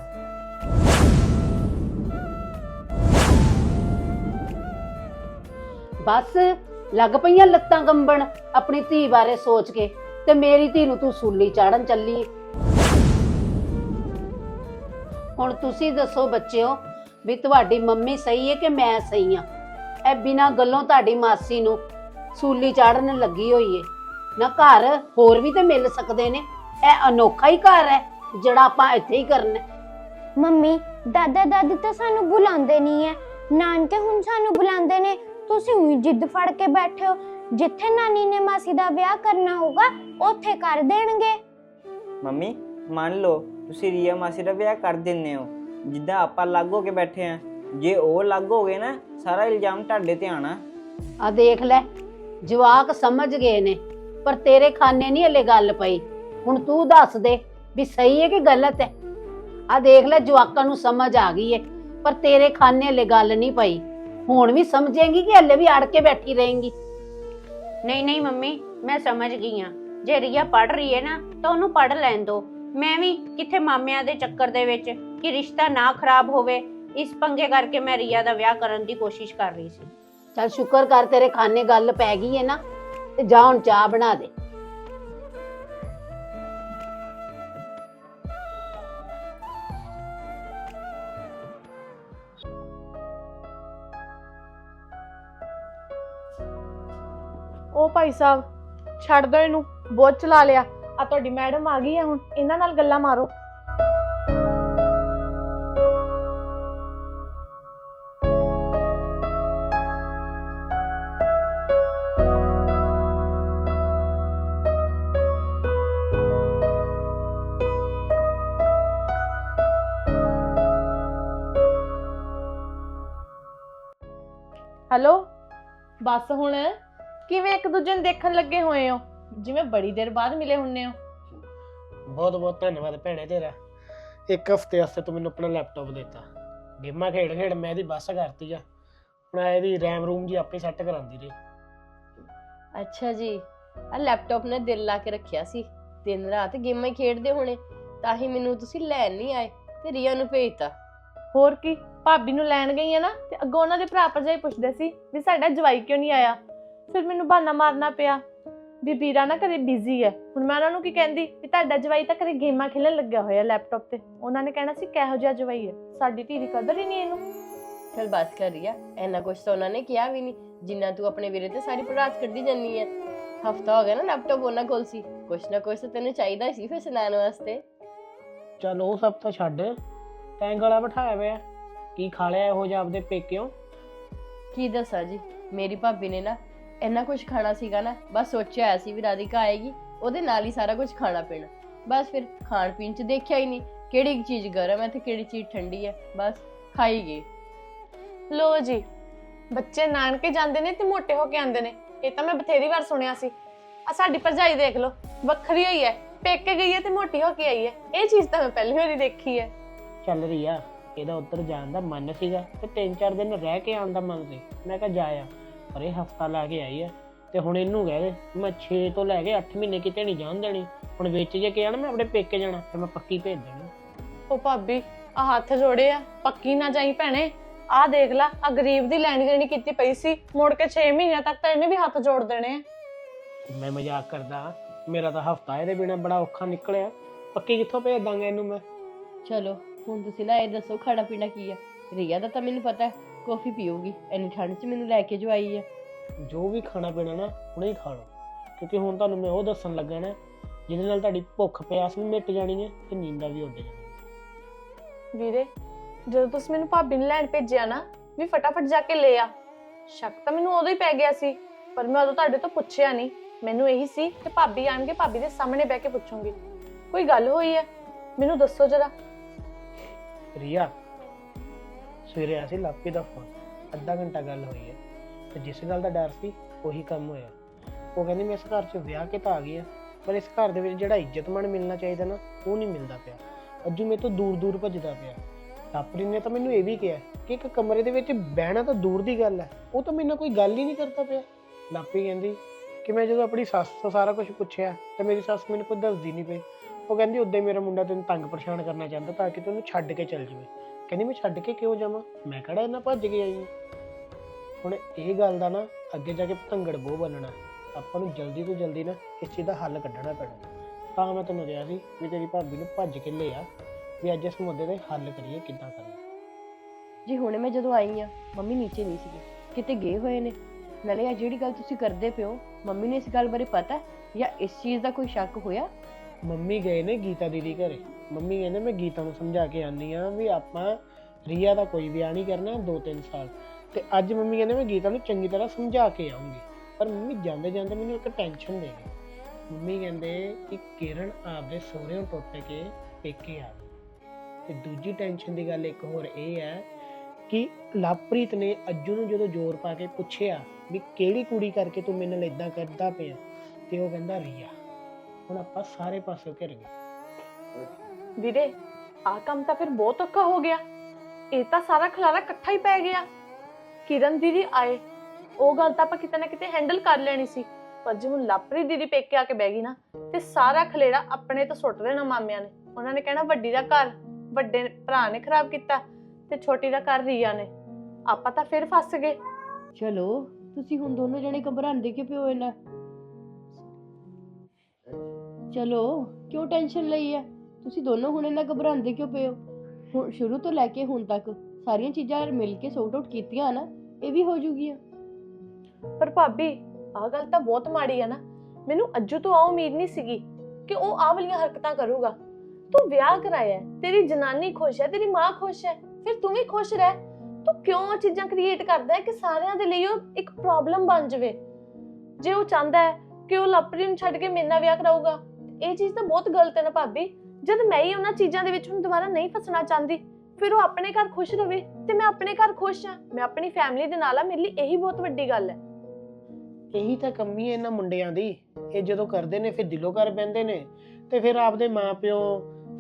ਬਸ, ਲੱਗ ਪਈਆਂ ਲੱਤਾਂ ਕੰਬਣ ਆਪਣੀ ਧੀ ਬਾਰੇ ਸੋਚ ਕੇ, ਤੇ ਮੇਰੀ ਧੀ ਨੂੰ ਤੂੰ ਸੂਲੀ ਚਾੜਨ ਚੱਲੀ। ਹੁਣ ਤੁਸੀਂ ਦੱਸੋ ਬੱਚਿਓ ਵੀ ਤੁਹਾਡੀ ਮੰਮੀ ਸਹੀ ਹੈ ਕਿ ਮੈਂ ਸਹੀ ਹਾਂ ਇਹ ਬਿਨਾਂ ਗੱਲੋਂ ਤੁਹਾਡੀ ਮਾਸੀ ਨੂੰ ਸੂਲੀ ਚਾੜਨ ਲੱਗੀ ਹੋਈ ਏ। ਨਾ ਘਰ ਹੋਰ ਵੀ ਤੇ ਮਿਲ ਸਕਦੇ ਨੇ। ਇਹ ਅਨੋਖਾ ਹੀ ਘਰ ਹੈ ਜਿਹੜਾ ਆਪਾਂ ਇੱਥੇ ਹੀ ਕਰਨਾ ਹੈ। ਮੰਮੀ ਦਾਦਾ ਦਾਦੀ ਤਾਂ ਸਾਨੂੰ ਬੁਲਾਉਂਦੇ ਨਹੀਂ ਐ ਨਾਨਕੇ ਹੁਣ ਸਾਨੂੰ ਬੁਲਾਉਂਦੇ ਨੇ। ਤੁਸੀਂ ਉਹੀ ਜਿੱਦ ਫੜ ਕੇ ਬੈਠੇ ਹੋ। ਜਿੱਥੇ ਨਾਨੀ ਨੇ ਮਾਸੀ ਦਾ ਵਿਆਹ ਕਰਨਾ ਹੋਊਗਾ ਉੱਥੇ ਕਰ ਦੇਣਗੇ। ਮੰਮੀ ਮੰਨ ਲਓ ਤੁਸੀਂ ਰੀਆ ਮਾਸੀ ਦਾ ਵਿਆਹ ਕਰ ਦਿੰਦੇ ਹੋ। ਜਿੱਦਾਂ ਆਪਾਂ ਲੱਗ ਹੋ ਕੇ ਬੈਠੇ ਆ ਜੇ ਉਹ ਲੱਗ ਹੋ ਗਏ ਨਾ ਸਾਰਾ ਇਲਜ਼ਾਮ ਤੁਹਾਡੇ ਤੇ ਆਣਾ ਆ ਦੇਖ ਲੈ ਜਵਾਕ ਸਮਝ ਗਏ ਨੇ। ਪਰ ਤੇਰੇ ਖਾਨੇ ਨਹੀਂ ਹਲੇ ਗੱਲ ਪਈ। ਹੁਣ ਤੂੰ ਦੱਸ ਦੇ ਵੀ ਸਹੀ ਹੈ ਕਿ ਗਲਤ ਹੈ? ਆ ਦੇਖ ਲੈ ਜਵਾਕਾਂ ਨੂੰ ਸਮਝ ਆ ਗਈ ਹੈ ਪਰ ਤੇਰੇ ਖਾਨੇ ਹਲੇ ਗੱਲ ਨਹੀਂ ਪਈ। ਹੁਣ ਵੀ ਸਮਝੇਂਗੀ ਕਿ ਹਲੇ ਵੀ ਅੜ ਕੇ ਬੈਠੀ ਰਹੇਂਗੀ? ਨਹੀਂ ਨਹੀਂ ਮੰਮੀ ਮੈਂ ਸਮਝ ਗਈ ਆ ਜੇ ਰੀਆ ਪੜ ਰਹੀ ਹੈ ਨਾ ਤਾਂ ਉਹਨੂੰ ਪੜ ਲੈਣ ਦਿਓ ਮੈਂ ਵੀ ਕਿੱਥੇ ਮਾਮਿਆਂ ਦੇ ਚੱਕਰ ਦੇ ਵਿੱਚ ਕਿ ਰਿਸ਼ਤਾ ਨਾ ਖਰਾਬ ਹੋਵੇ ਇਸ ਪੰਗੇ ਕਰਕੇ ਮੈਂ ਰੀਆ ਦਾ ਵਿਆਹ ਕਰਨ ਦੀ ਕੋਸ਼ਿਸ਼ ਕਰ ਰਹੀ ਸੀ। ਚਲ ਸ਼ੁਕਰ ਕਰ ਤੇਰੇ ਖਾਨੇ ਗੱਲ ਪੈ ਗਈ ਹੈ ਨਾ। ਤੇ ਜਾ ਹੁਣ ਚਾਹ ਬਣਾ ਦੇ। ਉਹ ਭਾਈ ਸਾਹਿਬ, ਛੱਡ ਦੋ ਇਹਨੂੰ ਬਹੁਤ ਚਲਾ ਲਿਆ। ਆ ਤੁਹਾਡੀ ਮੈਡਮ ਆ ਗਈ ਹੈ ਹੁਣ, ਇਹਨਾਂ ਨਾਲ ਗੱਲਾਂ ਮਾਰੋ। ਬਸ ਹੁਣ ਕਿਵੇਂ ਇੱਕ ਦੂਜੇ ਨੂੰ ਦੇਖਣ ਲੱਗੇ ਹੋਏ ਹੋ? ਜਿਵੇਂ ਬੜੀ ਦੇਰ ਬਾਅਦ ਮਿਲੇ ਹੁੰਨੇ ਹੋ। ਬਹੁਤ ਬਹੁਤ ਧੰਨਵਾਦ ਭੈਣੇ ਤੇਰਾ। ਇੱਕ ਹਫ਼ਤੇ ਵਾਸਤੇ ਤੂੰ ਮੈਨੂੰ ਆਪਣਾ ਲੈਪਟਾਪ ਦਿੱਤਾ। ਗੇਮਾਂ ਖੇਡ ਖੇਡ ਮੈਂ ਇਹਦੀ ਬੱਸ ਕਰਤੀ ਆ। ਹੁਣ ਆਹ ਇਹਦੀ ਰੈਮ ਰੂਮ ਜੀ ਆਪੇ ਸੈੱਟ ਕਰਾਂਦੀ ਰਹੀ। ਅੱਛਾ ਜੀ ਆ ਲੈਪਟਾਪ ਨੇ ਦਿਲ ਲਾ ਕੇ ਰੱਖਿਆ ਸੀ। ਦਿਨ ਰਾਤ ਗੇਮਾਂ ਹੀ ਖੇਡਦੇ ਹੋਣੇ ਤਾਂ ਹੀ ਮੈਨੂੰ ਤੁਸੀਂ ਲੈਣ ਨਹੀਂ ਆਏ ਤੇ ਰੀਆ ਨੂੰ ਭੇਜਤਾ। ਹੋਰ ਕੀ? ਭਾਬੀ ਨੂੰ ਲੈਣ ਗਈ ਆ ਨਾ ਤੇ ਅੱਗੋਂ ਉਹਨਾਂ ਦੇ ਭਰਾ ਭਰਜਾਈ ਪੁੱਛਦੇ ਸੀ ਵੀ ਸਾਡਾ ਜਵਾਈ ਕਿਉਂ ਨਹੀਂ ਆਇਆ? ਫਿਰ ਮੈਨੂੰ ਬਹਾਨਾ ਮਾਰਨਾ ਪਿਆ ਵੀ ਵੀਰਾ ਨਾ ਕਦੇ ਬਿਜ਼ੀ ਹੈ ਹੁਣ ਮੈਂ ਉਹਨਾਂ ਨੂੰ ਕੀ ਕਹਿੰਦੀ ਵੀ ਤੁਹਾਡਾ ਜਵਾਈ ਤਾਂ ਕਦੇ ਗੇਮਾਂ ਖੇਲਣ ਲੱਗਿਆ ਹੋਇਆ ਲੈਪਟਾਪ ਤੇ। ਉਹਨਾਂ ਨੇ ਕਹਿਣਾ ਸੀ ਕਿਹੋ ਜਿਹਾ ਜਵਾਈ ਹੈ ਸਾਡੀ ਧੀ ਦੀ ਕਦਰ ਹੀ ਨਹੀਂ ਇਹਨੂੰ। ਚਲ ਬਸ ਕਰ ਰੀਆ ਐਨਾ ਕੁਛ ਤਾਂ ਉਹਨਾਂ ਨੇ ਕਿਹਾ ਵੀ ਨਹੀਂ। ਜਿੰਨਾ ਤੂੰ ਆਪਣੇ ਵੀਰੇ ਤੇ ਸਾਰੀ ਪੜਾਤ ਕੱਢੀ ਜਾਨੀ ਹੈ ਹਫਤਾ ਹੋ ਗਿਆ ਨਾ ਲੈਪਟਾਪ ਉਹਨਾਂ ਕੋਲ ਸੀ। ਕੁਛ ਨਾ ਕੁਛ ਤਾਂ ਤੈਨੂੰ ਚਾਹੀਦਾ ਸੀ ਫਿਰ ਸੁਣਾਉਣ ਵਾਸਤੇ। ਚੱਲ ਉਹ ਸਭ ਤਾਂ ਛੱਡ। ਤੈਂ ਗਲਾ ਬਿਠਾਇਆ ਹੋਇਆ। ਕੀ ਖਾ ਲਿਆ ਇਹੋ ਜਿਹਾ ਆਪਦੇ ਪੇਕਿਓ? ਕੀ ਦੱਸਾਂ ਜੀ? ਮੇਰੀ ਭਾਬੀ ਨੇ ਨਾ ਇੰਨਾ ਕੁਝ ਖਾਣਾ ਸੀਗਾ ਨਾ ਬਸ ਸੋਚਿਆ ਹੋਇਆ ਸੀ ਵੀ ਰਾਧਿਕਾ ਆਏਗੀ ਉਹਦੇ ਨਾਲ ਹੀ ਸਾਰਾ ਕੁਝ ਖਾਣਾ ਪੀਣਾ। ਬਸ ਫਿਰ ਖਾਣ ਪੀਣ ਚ ਦੇਖਿਆ ਹੀ ਨਹੀਂ ਕਿਹੜੀ ਚੀਜ਼ ਗਰਮ ਹੈ ਤੇ ਕਿਹੜੀ ਚੀਜ਼ ਠੰਡੀ ਹੈ ਬਸ ਖਾਈ ਗਏ ਲੋ ਜੀ ਬੱਚੇ ਨਾਨਕੇ ਜਾਂਦੇ ਨੇ ਤੇ ਮੋਟੇ ਹੋ ਕੇ ਆਉਂਦੇ ਨੇ ਇਹ ਤਾਂ ਮੈਂ ਬਥੇਰੀ ਵਾਰ ਸੁਣਿਆ ਸੀ। ਆ ਸਾਡੀ ਭਰਜਾਈ ਦੇਖ ਲਓ ਵੱਖਰੀ ਹੋਈ ਹੈ ਪੇਕੇ ਗਈ ਹੈ ਤੇ ਮੋਟੀ ਹੋ ਕੇ ਆਈ ਹੈ ਇਹ ਚੀਜ਼ ਤਾਂ ਮੈਂ ਪਹਿਲੀ ਵਾਰੀ ਦੇਖੀ ਹੈ। ਚੱਲ ਰਹੀ ਆ। ਇਹਦਾ ਉੱਧਰ ਜਾਣ ਦਾ ਮਨ ਸੀਗਾ ਤੇ ਤਿੰਨ ਚਾਰ ਦਿਨ ਰਹਿ ਕੇ ਆਉਣ ਦਾ ਮਨ ਸੀ। ਮੈਂ ਕਿਹਾ ਜਾ ਆ। ਪਰ ਇਹ ਹਫਤਾ ਲਾ ਕੇ ਆਈ ਆ ਤੇ ਹੁਣ ਇਹਨੂੰ ਕਹਿ ਦੇ ਮੈਂ 6 ਤੋਂ ਲੈ ਕੇ 8 ਮਹੀਨੇ ਕਿਤੇ ਨਹੀਂ ਜਾਣ ਦੇਣੀ। ਹੁਣ ਵਿੱਚ ਜੇ ਕਿਹਾ ਨਾ ਮੈਂ ਆਪਣੇ ਪੇਕੇ ਜਾਣਾ ਤੇ ਮੈਂ ਪੱਕੀ ਭੇਜ ਦੇਣੀ। ਉਹ ਭਾਬੀ ਆ ਹੱਥ ਜੋੜੇ ਆ ਪੱਕੀ ਨਾ ਜਾਈ ਭੈਣੇ। ਆ ਦੇਖ ਲੈ ਆ ਗਰੀਬ ਦੀ ਲੈਣੀ ਦੇਣੀ ਕੀਤੀ ਪਈ ਸੀ ਮੁੜ ਕੇ 6 ਮਹੀਨਿਆਂ ਤੱਕ ਤਾਂ ਇਹਨੇ ਵੀ ਹੱਥ ਜੋੜ ਦੇਣੇ ਆ। ਮੈਂ ਮਜ਼ਾਕ ਕਰਦਾ ਮੇਰਾ ਤਾਂ ਹਫਤਾ ਇਹਦੇ ਬਿਨਾ ਬੜਾ ਔਖਾ ਨਿਕਲਿਆ। ਪੱਕੀ ਕਿੱਥੋਂ ਭੇਜ ਦਾਂਗਾ ਇਹਨੂੰ ਮੈਂ? ਚਲੋ ਹੁਣ ਤੁਸੀਂ ਨਾ ਇਹ ਦੱਸੋ ਖਾਣਾ ਪੀਣਾ ਕੀ ਹੈ ਰੀਆ ਦਾ ਤਾਂ ਮੈਨੂੰ ਪਤਾ ਹੈ ਕਾਫੀ ਪੀਊਗੀ ਇੰਨੀ ਠੰਡ 'ਚ ਮੈਨੂੰ ਲੈ ਕੇ ਜੋ ਆਈ ਹੈ ਜੋ ਵੀ ਖਾਣਾ ਪੀਣਾ ਨਾ ਹੁਣੇ ਹੀ ਖਾ ਲਓ। ਕਿਉਂਕਿ ਹੁਣ ਤੁਹਾਨੂੰ ਮੈਂ ਉਹ ਦੱਸਣ ਲੱਗਾ ਨਾ ਜਿਹਦੇ ਨਾਲ ਤੁਹਾਡੀ ਭੁੱਖ ਪਿਆਸ ਵੀ ਮਿਟ ਜਾਣੀ ਹੈ ਤੇ ਨੀਂਦਾਂ ਵੀ ਉੱਡ ਜਾਣੀ ਵੀਰੇ ਜਦੋਂ ਤੁਸੀਂ ਮੈਨੂੰ ਭਾਬੀ ਨੂੰ ਲੈਣ ਭੇਜਿਆ ਨਾ ਵੀ ਫਟਾਫਟ ਜਾ ਕੇ ਲੈ ਆ। ਸ਼ੱਕ ਤਾਂ ਮੈਨੂੰ ਉਦੋਂ ਹੀ ਪੈ ਗਿਆ ਸੀ ਪਰ ਮੈਂ ਉਦੋਂ ਤੁਹਾਡੇ ਤੋਂ ਪੁੱਛਿਆ ਨਹੀਂ। ਮੈਨੂੰ ਇਹੀ ਸੀ ਕਿ ਭਾਬੀ ਆਣਗੇ ਭਾਬੀ ਦੇ ਸਾਹਮਣੇ ਬਹਿ ਕੇ ਪੁੱਛੂੰਗੀ। ਕੋਈ ਗੱਲ ਹੋਈ ਹੈ? ਮੈਨੂੰ ਦੱਸੋ ਜਰਾ। ਰੀਆ, ਸਵੇਰੇ ਆਇਆ ਸੀ ਲਾਪੀ ਦਾ ਫੋਨ ਅੱਧਾ ਘੰਟਾ ਗੱਲ ਹੋਈ ਹੈ। ਤੇ ਜਿਸ ਗੱਲ ਦਾ ਡਰ ਸੀ, ਉਹੀ ਕੰਮ ਹੋਇਆ। ਉਹ ਕਹਿੰਦੀ, ਮੈਂ ਇਸ ਘਰ 'ਚ ਵਿਆਹ ਕੇ ਤਾਂ ਆ ਗਈ ਆ ਪਰ ਇਸ ਘਰ ਦੇ ਵਿੱਚ ਜਿਹੜਾ ਇੱਜ਼ਤਮਾਨ ਮਿਲਣਾ ਚਾਹੀਦਾ ਨਾ, ਉਹ ਨਹੀਂ ਮਿਲਦਾ ਪਿਆ। ਅੱਜੂ ਮੇਰੇ ਤੋਂ ਦੂਰ ਦੂਰ ਭੱਜਦਾ ਪਿਆ। ਲਾਪਰੀ ਨੇ ਤਾਂ ਮੈਨੂੰ ਇਹ ਵੀ ਕਿਹਾ ਕਿ ਇੱਕ ਕਮਰੇ ਦੇ ਵਿੱਚ ਬਹਿਣਾ ਤਾਂ ਦੂਰ ਦੀ ਗੱਲ ਹੈ, ਉਹ ਤਾਂ ਮੇਰੇ ਨਾਲ ਕੋਈ ਗੱਲ ਹੀ ਨਹੀਂ ਕਰਦਾ ਪਿਆ। ਲਾਪੀ ਕਹਿੰਦੀ ਕਿ ਮੈਂ ਜਦੋਂ ਆਪਣੀ ਸੱਸ ਤੋਂ ਸਾਰਾ ਕੁਝ ਪੁੱਛਿਆ, ਤਾਂ ਮੇਰੀ ਸੱਸ ਮੈਨੂੰ ਕੁਝ ਦੱਸਦੀ ਨਹੀਂ ਪਈ। ਉਹ ਕਹਿੰਦੀ ਉਦੋਂ ਮੇਰਾ ਮੁੰਡਾ ਤੈਨੂੰ ਤੰਗ ਪਰੇਸ਼ਾਨ ਕਰਨਾ ਚਾਹੁੰਦਾ ਤਾਂ ਕਿ ਤੈਨੂੰ ਛੱਡ ਕੇ ਚੱਲ ਜਾਵੇ। ਕਹਿੰਦੀ ਮੈਂ ਛੱਡ ਕੇ ਕਿਉਂ ਜਾਵਾਂ? ਮੈਂ ਕਿਹੜਾ ਇਹਨਾਂ ਭੱਜ ਕੇ ਆਈ ਹਾਂ? ਹੁਣ ਇਹ ਗੱਲ ਦਾ ਨਾ ਅੱਗੇ ਜਾ ਕੇ ਭਤੰਗੜ ਬੋ ਬਣਨਾ ਆਪਾਂ ਨੂੰ ਜਲਦੀ ਤੋਂ ਜਲਦੀ ਨਾ ਇਸ ਚੀਜ਼ ਦਾ ਹੱਲ ਕੱਢਣਾ ਪੈਣਾ। ਤਾਂ ਮੈਂ ਤੈਨੂੰ ਕਿਹਾ ਸੀ ਵੀ ਤੇਰੀ ਭਾਬੀ ਨੂੰ ਭੱਜ ਕੇ ਲਿਆ ਵੀ ਅੱਜ ਇਸ ਮੁੱਦੇ ਦੇ ਹੱਲ ਕਰੀਏ, ਕਿੱਦਾਂ ਕਰਨਾ ਜੀ, ਹੁਣੇ ਮੈਂ ਜਦੋਂ ਆਈ ਆ ਮੰਮੀ ਨੀਚੇ ਨਹੀਂ ਸੀਗੇ। ਕਿਤੇ ਗਏ ਹੋਏ ਨੇ। ਨਾਲੇ ਆ ਜਿਹੜੀ ਗੱਲ ਤੁਸੀਂ ਕਰਦੇ ਪਿਓ ਮੰਮੀ ਨੂੰ ਇਸ ਗੱਲ ਬਾਰੇ ਪਤਾ ਹੈ ਜਾਂ ਇਸ ਚੀਜ਼ ਦਾ ਕੋਈ ਸ਼ੱਕ ਹੋਇਆ? ਮੰਮੀ ਗਏ ਨੇ ਗੀਤਾ ਦੀਦੀ ਘਰੇ। ਮੰਮੀ ਕਹਿੰਦੇ, ਮੈਂ ਗੀਤਾ ਨੂੰ ਸਮਝਾ ਕੇ ਆਨੀ ਆ ਵੀ ਆਪਾਂ ਰੀਆ ਦਾ ਕੋਈ ਵਿਆਹ ਨਹੀਂ ਕਰਨਾ 2-3 ਸਾਲ। ਤੇ ਅੱਜ ਮੰਮੀ ਕਹਿੰਦੇ, ਮੈਂ ਗੀਤਾ ਨੂੰ ਚੰਗੀ ਤਰ੍ਹਾਂ ਸਮਝਾ ਕੇ ਆਉਂਗੀ। ਪਰ ਮੰਮੀ ਜਾਂਦੇ ਜਾਂਦੇ ਮੈਨੂੰ ਇੱਕ ਟੈਨਸ਼ਨ ਦੇ ਗਈ। ਮੰਮੀ ਕਹਿੰਦੇ ਕਿ ਕਿਰਨ ਆਪਦੇ ਸਹੁਰਿਆਂ ਟੁੱਟ ਕੇ ਪੇਕੇ ਆ ਗਈ। ਤੇ ਦੂਜੀ ਟੈਨਸ਼ਨ ਦੀ ਗੱਲ ਇੱਕ ਹੋਰ ਇਹ ਹੈ ਕਿ ਲਵਪ੍ਰੀਤ ਨੇ ਅੱਜੂ ਨੂੰ ਜਦੋਂ ਜ਼ੋਰ ਪਾ ਕੇ ਪੁੱਛਿਆ ਵੀ ਕਿਹੜੀ ਕੁੜੀ ਕਰਕੇ ਤੂੰ ਮੇਰੇ ਨਾਲ ਇਦਾਂ ਕਰਦਾ ਪਿਆ, ਤੇ ਉਹ ਕਹਿੰਦਾ, ਰੀਆ। ਹੁਣ ਆਪਾਂ ਸਾਰੇ ਪਾਸੇ ਘਿਰ ਗਏ। ਵੀਰੇ ਆ ਕੰਮ ਤਾਂ ਫਿਰ ਬਹੁਤ ਔਖਾ ਹੋ ਗਿਆ। ਇਹ ਤਾਂ ਸਾਰਾ ਖਲਾਰਾ ਇਕੱਠਾ ਹੀ ਪੈ ਗਿਆ। ਕਿਰਨ ਦੀਦੀ ਆਏ। ਉਹ ਗੱਲ ਤਾਂ ਆਪਾਂ ਕਿਤੇ ਨਾ ਕਿਤੇ ਹੈਂਡਲ ਕਰ ਲੈਣੀ ਸੀ। ਪਰ ਜੇ ਹੁਣ ਲਾਪਰੀ ਦੀਦੀ ਪੇਕੇ ਆ ਕੇ ਬਹਿ ਗਈ ਨਾ ਤੇ ਸਾਰਾ ਖਲੇਰਾ ਆਪਣੇ ਤੋਂ ਸੁੱਟ ਦੇਣਾ ਮਾਮਿਆਂ ਨੇ। ਉਹਨਾਂ ਨੇ ਕਹਿਣਾ ਵੱਡੀ ਦਾ ਘਰ ਵੱਡੇ ਭਰਾ ਨੇ ਖਰਾਬ ਕੀਤਾ ਤੇ ਛੋਟੀ ਦਾ ਘਰ ਰੀਆ ਨੇ। ਆਪਾਂ ਤਾਂ ਫਿਰ ਫਸ ਗਏ। ਚਲੋ ਤੁਸੀਂ ਹੁਣ ਦੋਨੋਂ ਜਣੇ ਘਬਰਾਉਂਦੇ ਕਿਉਂ ਪਿਓ ਇਹਨਾਂ? ਚਲੋ, ਕਿਉਂ ਟੈਨਸ਼ਨ ਲਈ ਹੈ ਤੁਸੀਂ ਦੋਨੋਂ ਹੁਣ ਇੰਨਾ ਘਬਰਾਉਂਦੇ ਕਿਉਂ ਪਿਓ ਹੁਣ ਸ਼ੁਰੂ ਤੋਂ ਲੈ ਕੇ ਹੁਣ ਤੱਕ ਸਾਰੀਆਂ ਚੀਜ਼ਾਂ ਮਿਲ ਕੇ ਸੌਟ ਆਊਟ ਕੀਤੀਆਂ ਨਾ, ਇਹ ਵੀ ਹੋ ਜੂਗੀਆਂ। ਪਰ ਭਾਬੀ, ਆਹ ਗੱਲ ਤਾਂ ਬਹੁਤ ਮਾੜੀ ਆ ਨਾ। ਮੈਨੂੰ ਅੱਜੂ ਤੋਂ ਆ ਉਮੀਦ ਨਹੀਂ ਸੀਗੀ ਕਿ ਉਹ ਆਹ ਵਾਲੀਆਂ ਹਰਕਤਾਂ ਕਰੂਗਾ। ਤੂੰ ਵਿਆਹ ਕਰਾਇਆ ਤੇਰੀ ਜਨਾਨੀ ਖੁਸ਼ ਹੈ ਤੇਰੀ ਮਾਂ ਖੁਸ਼ ਹੈ ਫਿਰ ਤੂੰ ਵੀ ਖੁਸ਼ ਰਹਿ। ਤੂੰ ਕਿਉਂ ਇਹ ਚੀਜ਼ਾਂ ਕ੍ਰੀਏਟ ਕਰਦਾ ਹੈ ਕਿ ਸਾਰਿਆਂ ਦੇ ਲਈ ਉਹ ਇੱਕ ਪ੍ਰੋਬਲਮ ਬਣ ਜਾਵੇ? ਜੇ ਉਹ ਚਾਹੁੰਦਾ ਹੈ ਕਿ ਉਹ ਲਪਰੀ ਨੂੰ ਛੱਡ ਕੇ ਮੇਰੇ ਨਾਲ ਵਿਆਹ ਕਰਾਊਗਾ ਇਹ ਚੀਜ਼ ਤਾਂ ਬਹੁਤ ਗਲਤ ਹੈ ਨਾ ਭਾਬੀ। ਜਦ ਮੈਂ ਹੀ ਉਹਨਾਂ ਚੀਜ਼ਾਂ ਦੇ ਵਿੱਚ ਹੁਣ ਦੁਬਾਰਾ ਨਹੀਂ ਫਸਣਾ ਚਾਹੁੰਦੀ, ਫਿਰ ਉਹ ਆਪਣੇ ਘਰ ਖੁਸ਼ ਰਵੇ ਤੇ ਮੈਂ ਆਪਣੇ ਘਰ ਖੁਸ਼ ਹਾਂ। ਮੈਂ ਆਪਣੀ ਫੈਮਿਲੀ ਦੇ ਨਾਲ ਆ ਮੇਰੇ ਲਈ ਇਹੀ ਬਹੁਤ ਵੱਡੀ ਗੱਲ ਹੈ। ਇਹੀ ਤਾਂ ਕਮੀ ਹੈ ਇਹਨਾਂ ਮੁੰਡਿਆਂ ਦੀ। ਇਹ ਜਦੋਂ ਕਰਦੇ ਨੇ, ਫਿਰ ਦਿਲੋਂ ਕਰ ਪੈਂਦੇ ਨੇ ਤੇ ਫਿਰ ਆਪਦੇ ਮਾਪਿਓ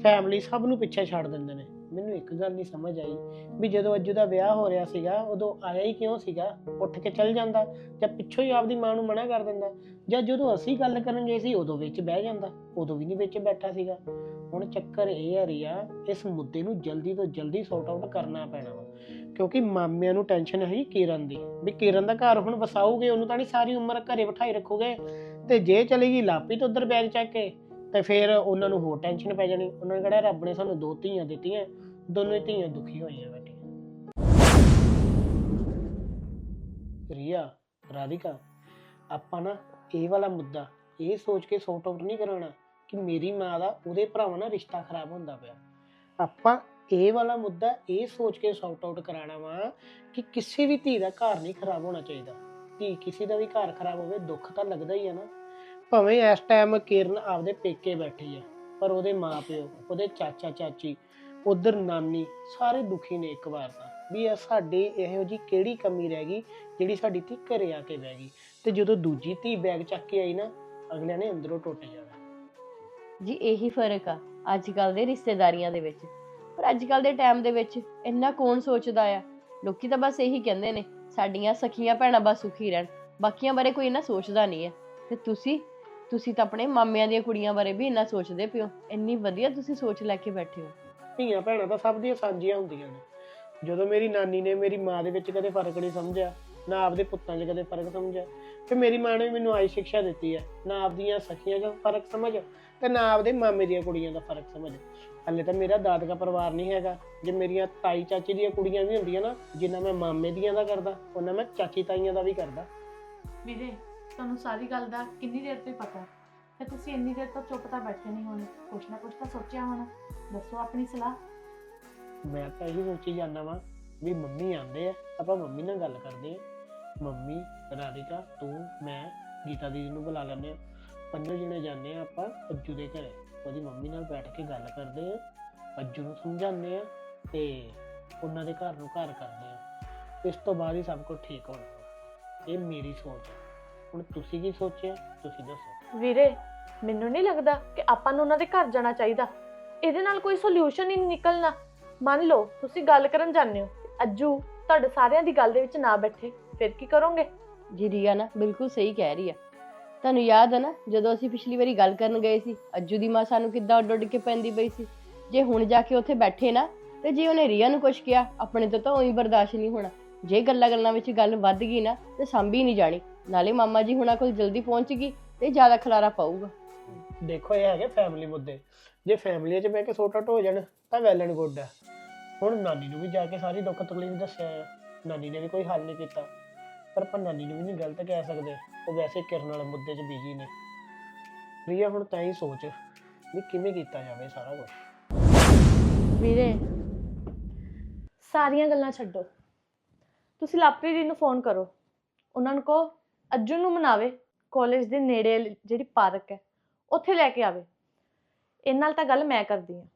ਫੈਮਿਲੀ ਸਭ ਨੂੰ ਪਿੱਛੇ ਛੱਡ ਦਿੰਦੇ ਨੇ। ਮੈਨੂੰ ਇੱਕ ਗੱਲ ਨਹੀਂ ਸਮਝ ਆਈ ਵੀ ਜਦੋਂ ਅੱਜੂ ਦਾ ਵਿਆਹ ਹੋ ਰਿਹਾ ਸੀਗਾ, ਉਦੋਂ ਆਇਆ ਹੀ ਕਿਉਂ ਸੀਗਾ? ਉੱਠ ਕੇ ਚੱਲ ਜਾਂਦਾ ਜਾਂ ਪਿੱਛੋਂ ਹੀ ਆਪਦੀ ਮਾਂ ਨੂੰ ਮਨਾ ਕਰ ਦਿੰਦਾ ਜਾਂ ਜਦੋਂ ਅਸੀਂ ਗੱਲ ਕਰਨ ਗਏ ਸੀ, ਉਦੋਂ ਵਿੱਚ ਬਹਿ ਜਾਂਦਾ, ਉਦੋਂ ਵੀ ਨਹੀਂ ਵਿੱਚ ਬੈਠਾ ਸੀਗਾ। ਹੁਣ ਚੱਕਰ ਇਹ ਹੈ ਰਿਆ, ਇਸ ਮੁੱਦੇ ਨੂੰ ਜਲਦੀ ਤੋਂ ਜਲਦੀ ਸੌਟ ਆਊਟ ਕਰਨਾ ਪੈਣਾ ਵਾ। ਕਿਉਂਕਿ ਮਾਮਿਆਂ ਨੂੰ ਟੈਨਸ਼ਨ ਹੈ ਕਿਰਨ ਦੀ, ਵੀ ਕਿਰਨ ਦਾ ਘਰ ਹੁਣ ਵਸਾਉਗੇ ਉਹਨੂੰ ਤਾਂ ਨਹੀਂ ਸਾਰੀ ਉਮਰ ਘਰੇ ਬਿਠਾਈ ਰੱਖੋਗੇ। ਤੇ ਜੇ ਚਲੇਗੀ ਲਾਪੀ ਤੋਂ ਉਧਰ ਬੈਗ ਚੱਕ ਕੇ, ਤੇ ਫਿਰ ਉਹਨਾਂ ਨੂੰ ਹੋਰ ਟੈਨਸ਼ਨ ਪੈ ਜਾਣੀ। ਉਹਨਾਂ ਨੇ ਕਿਹੜਾ ਰੱਬ ਨੇ ਸਾਨੂੰ ਦੋ ਧੀਆਂ ਦਿੱਤੀਆਂ ਦੋਨੋਂ ਹੀ ਧੀਆਂ ਦੁਖੀ ਹੋਈਆਂ ਬੈਠੀਆਂ। ਰੀਆ, ਰਾਧਿਕਾ, ਆਪਾਂ ਨਾ ਇਹ ਵਾਲਾ ਮੁੱਦਾ, ਇਹ ਸੋਚ ਕੇ ਸੌਟ ਆਊਟ ਨਹੀਂ ਕਰਾਉਣਾ ਕਿ ਮੇਰੀ ਮਾਂ ਦਾ ਉਹਦੇ ਭਰਾਵਾਂ ਨਾਲ ਰਿਸ਼ਤਾ ਖਰਾਬ ਹੁੰਦਾ ਪਿਆ। ਆਪਾਂ ਇਹ ਵਾਲਾ ਮੁੱਦਾ, ਇਹ ਸੋਚ ਕੇ ਸੌਟ ਆਊਟ ਕਰਾਣਾ ਵਾ ਕਿ ਕਿਸੇ ਵੀ ਧੀ ਦਾ ਘਰ ਨਹੀਂ ਖਰਾਬ ਹੋਣਾ ਚਾਹੀਦਾ। ਧੀ ਕਿਸੇ ਦਾ ਵੀ ਘਰ ਖਰਾਬ ਹੋਵੇ, ਦੁੱਖ ਤਾਂ ਲੱਗਦਾ ਹੀ ਆ ਨਾ। ਭਾਵੇਂ ਇਸ ਟਾਈਮ ਕਿਰਨ ਆਪਦੇ ਪੇਕੇ ਬੈਠੀ ਆ, ਪਰ ਉਹਦੇ ਮਾਪਿਓ, ਉਹਦੇ ਚਾਚਾ ਚਾਚੀ ਉਧਰ ਨਾਨੀ ਸਾਰੇ ਦੁਖੀ ਨੇ ਇੱਕ ਵਾਰ ਤਾਂ, ਵੀ ਇਹ ਸਾਡੀ ਇਹੋ ਜੀ ਕਿਹੜੀ ਕਮੀ ਰਹਿ ਗਈ ਜਿਹੜੀ ਸਾਡੀ ਧੀ ਘਰੇ ਆ ਕੇ ਬਹਿ ਗਈ ਤੇ ਜਦੋਂ ਦੂਜੀ ਧੀ ਬੈਗ ਚੱਕ ਕੇ ਆਈ ਨਾ, ਅਗਲਿਆਂ ਨੇ ਅੰਦਰੋਂ ਟੁੱਟ ਜਾਣਾ। ਜੀ, ਇਹੀ ਫ਼ਰਕ ਆ ਅੱਜ ਕੱਲ ਦੇ ਰਿਸ਼ਤੇਦਾਰੀਆਂ ਦੇ ਵਿੱਚ। ਪਰ ਅੱਜ ਕੱਲ ਦੇ ਟਾਈਮ ਦੇ ਵਿੱਚ ਇੰਨਾ ਕੌਣ ਸੋਚਦਾ ਆ? ਲੋਕੀ ਤਾਂ ਬਸ ਇਹੀ ਕਹਿੰਦੇ ਨੇ, ਸਾਡੀਆਂ ਸਖੀਆਂ ਭੈਣਾਂ ਬਸ ਸੁਖੀ ਰਹਿਣ, ਬਾਕੀਆਂ ਬਾਰੇ ਕੋਈ ਇੰਨਾ ਸੋਚਦਾ ਨਹੀਂ ਹੈ ਤੇ ਤੁਸੀਂ ਤੁਸੀਂ ਤਾਂ ਆਪਣੇ ਮਾਮਿਆਂ ਦੀਆਂ ਕੁੜੀਆਂ ਬਾਰੇ ਵੀ ਇੰਨਾ ਸੋਚਦੇ ਪਿਓ ਇੰਨੀ ਵਧੀਆ ਤੁਸੀਂ ਸੋਚ ਲੈ ਕੇ ਬੈਠੇ ਹੋ। ਧੀਆਂ ਭੈਣਾਂ ਤਾਂ ਸਭ ਦੀਆਂ ਸਾਂਝੀਆਂ ਹੁੰਦੀਆਂ ਨੇ। ਜਦੋਂ ਮੇਰੀ ਨਾਨੀ ਨੇ ਮੇਰੀ ਮਾਂ ਦੇ ਵਿੱਚ ਕਦੇ ਫ਼ਰਕ ਨਹੀਂ ਸਮਝਿਆ, ਨਾ ਆਪਦੇ ਪੁੱਤਾਂ 'ਚ ਕਦੇ ਫ਼ਰਕ ਸਮਝਿਆ ਤੇ ਮੇਰੀ ਮਾਂ ਨੇ ਮੈਨੂੰ ਆਈ ਸਿੱਖਿਆ ਦਿੱਤੀ ਹੈ, ਨਾ ਆਪਦੀਆਂ ਸਖੀਆਂ 'ਚ ਫ਼ਰਕ ਸਮਝ ਤੇ ਨਾ ਆਪਦੇ ਮਾਮੇ ਦੀਆਂ ਕੁੜੀਆਂ ਦਾ ਫ਼ਰਕ ਸਮਝ ਹਲੇ ਤਾਂ ਮੇਰਾ ਦਾਦਕਾ ਪਰਿਵਾਰ ਨਹੀਂ ਹੈਗਾ, ਜੇ ਮੇਰੀਆਂ ਤਾਈ ਚਾਚੀ ਦੀਆਂ ਕੁੜੀਆਂ ਵੀ ਹੁੰਦੀਆਂ ਨਾ, ਜਿੰਨਾ ਮੈਂ ਮਾਮੇ ਦੀਆਂ ਦਾ ਕਰਦਾ ਉਹਨਾਂ ਮੈਂ ਚਾਚੀ ਤਾਈਆਂ ਦਾ ਵੀ ਕਰਦਾ। ਵੀਰੇ, ਤੁਹਾਨੂੰ ਸਾਰੀ ਗੱਲ ਦਾ ਕਿੰਨੀ ਦੇਰ ਤੋਂ ਹੀ ਪਤਾ ਤੇ ਤੁਸੀਂ ਇੰਨੀ ਦੇਰ ਤੋਂ ਚੁੱਪ ਤਾਂ ਬੈਠੇ ਨਹੀਂ ਹੋਣੇ, ਕੁਛ ਨਾ ਕੁਛ ਤਾਂ ਸੋਚਿਆ ਹੋਣਾ। ਦੱਸੋ ਆਪਣੀ ਸਲਾਹ। ਮੈਂ ਤਾਂ ਇਹੀ ਸੋਚੀ ਜਾਂਦਾ ਵਾਂ ਵੀ ਮੰਮੀ ਆਂਦੇ ਆ ਆਪਾਂ ਮੰਮੀ ਨਾਲ ਗੱਲ ਕਰਦੇ ਆ। ਮੰਮੀ ਰਾਧਿਕਾ ਤੂੰ ਮੈਂ ਗੀਤਾ ਦੀਦੀ ਨੂੰ ਬੁਲਾ ਲੈਂਦੇ ਆ। ਪੰਜੋ ਜਣੇ ਜਾਂਦੇ ਆ ਆਪਾਂ ਅੱਜੂ ਦੇ ਘਰੇ। ਉਹਦੀ ਮੰਮੀ ਨਾਲ ਬੈਠ ਕੇ ਗੱਲ ਕਰਦੇ ਆ। ਅੱਜੂ ਨੂੰ ਸਮਝਾਉਂਦੇ ਆ ਤੇ ਉਹਨਾਂ ਦੇ ਘਰ ਨੂੰ ਘਰ ਕਰਦੇ ਆ। ਇਸ ਤੋਂ ਬਾਅਦ ਹੀ ਸਭ ਕੁਝ ਠੀਕ ਹੋਣਾ। ਇਹ ਮੇਰੀ ਸੋਚ ਹੈ ਹੁਣ ਤੁਸੀਂ ਕੀ ਸੋਚਿਆ? ਤੁਸੀਂ ਦੱਸੋ। ਵੀਰੇ ਮੈਨੂੰ ਨਹੀਂ ਲੱਗਦਾ ਕਿ ਆਪਾਂ ਨੂੰ ਉਹਨਾਂ ਦੇ ਘਰ ਜਾਣਾ ਚਾਹੀਦਾ। ਇਹਦੇ ਨਾਲ ਕੋਈ ਸੋਲੂਸ਼ਨ ਹੀ ਨਹੀਂ ਨਿਕਲਣਾ। ਮੰਨ ਲਓ ਤੁਸੀਂ ਗੱਲ ਕਰਨ ਜਾਂਦੇ ਹੋ ਅੱਜੂ ਤੁਹਾਡੇ ਸਾਰਿਆਂ ਦੀ ਗੱਲ ਦੇ ਵਿੱਚ ਨਾ ਬੈਠੇ ਫਿਰ ਕੀ ਕਰੋਗੇ? ਜੀ ਰੀਆ ਨਾ ਬਿਲਕੁਲ ਸਹੀ ਕਹਿ ਰਹੀ ਆ। ਤੁਹਾਨੂੰ ਯਾਦ ਹੈ ਨਾ ਜਦੋਂ ਅਸੀਂ ਪਿਛਲੀ ਵਾਰੀ ਗੱਲ ਕਰਨ ਗਏ ਸੀ ਅੱਜੂ ਦੀ ਮਾਂ ਸਾਨੂੰ ਕਿੱਦਾਂ ਉੱਡ ਉੱਡ ਕੇ ਪੈਂਦੀ ਪਈ ਸੀ। ਜੇ ਹੁਣ ਜਾ ਕੇ ਉੱਥੇ ਬੈਠੇ ਨਾ ਤੇ ਜੇ ਉਹਨੇ ਰੀਆ ਨੂੰ ਕੁਝ ਕਿਹਾ ਆਪਣੇ ਤੋਂ ਤਾਂ ਉਹੀ ਬਰਦਾਸ਼ਤ ਨਹੀਂ ਹੋਣਾ। ਜੇ ਗੱਲਾਂ ਗੱਲਾਂ ਵਿੱਚ ਗੱਲ ਵੱਧ ਗਈ ਨਾ ਤੇ ਸੰਭੀ ਨਹੀਂ ਜਾਣੀ। ਨਾਲੇ ਮਾਮਾ ਜੀ ਹੁਣਾਂ ਕੋਲ ਜਲਦੀ ਪਹੁੰਚ ਗਈ ਤੇ ਜ਼ਿਆਦਾ ਖਲਾਰਾ ਪਾਊਗਾ। ਦੇਖੋ ਇਹ ਹੈਗੇ ਫੈਮਿਲੀ ਮੁੱਦੇ। ਜੇ ਫੈਮਿਲੀ 'ਚ ਬਹਿ ਕੇ ਸੋਟ ਆਊਟ ਹੋ ਜਾਣ, ਤਾਂ ਵੈਲ ਐਂਡ ਗੁੱਡ ਹੈ ਹੁਣ ਨਾਨੀ ਨੂੰ ਵੀ ਜਾ ਕੇ ਸਾਰੀ ਦੁੱਖ ਤਕਲੀਫ ਦੱਸਿਆ ਆ। ਨਾਨੀ ਨੇ ਵੀ ਕੋਈ ਹੱਲ ਨਹੀਂ ਕੀਤਾ। ਪਰ ਆਪਾਂ ਨਾਨੀ ਨੂੰ ਵੀ ਨਹੀਂ ਗਲਤ ਕਹਿ ਸਕਦੇ। ਉਹ ਵੈਸੇ ਕਿਰਨ ਵਾਲੇ ਮੁੱਦੇ 'ਚ ਬਿਜ਼ੀ ਨੇ। ਪ੍ਰਿਆ, ਹੁਣ ਤਾਂ ਹੀ ਸੋਚ ਵੀ ਕਿਵੇਂ ਕੀਤਾ ਜਾਵੇ ਸਾਰਾ ਕੁਝ ਵੀਰੇ, ਸਾਰੀਆਂ ਗੱਲਾਂ ਛੱਡੋ। ਤੁਸੀਂ ਲਾਪਰੀ ਜੀ ਨੂੰ ਫੋਨ ਕਰੋ। ਉਹਨਾਂ ਨੂੰ ਕਹੋ, ਅਰਜੁਨ ਨੂੰ ਮਨਾਵੇ। ਕਾਲਜ ਦੇ ਨੇੜੇ ਜਿਹੜੀ ਪਾਰਕ ਹੈ, ਉੱਥੇ ਲੈ ਕੇ ਆਵੇ। ਇਹਨਾਂ ਨਾਲ ਤਾਂ ਗੱਲ ਮੈਂ ਕਰਦੀ ਹਾਂ।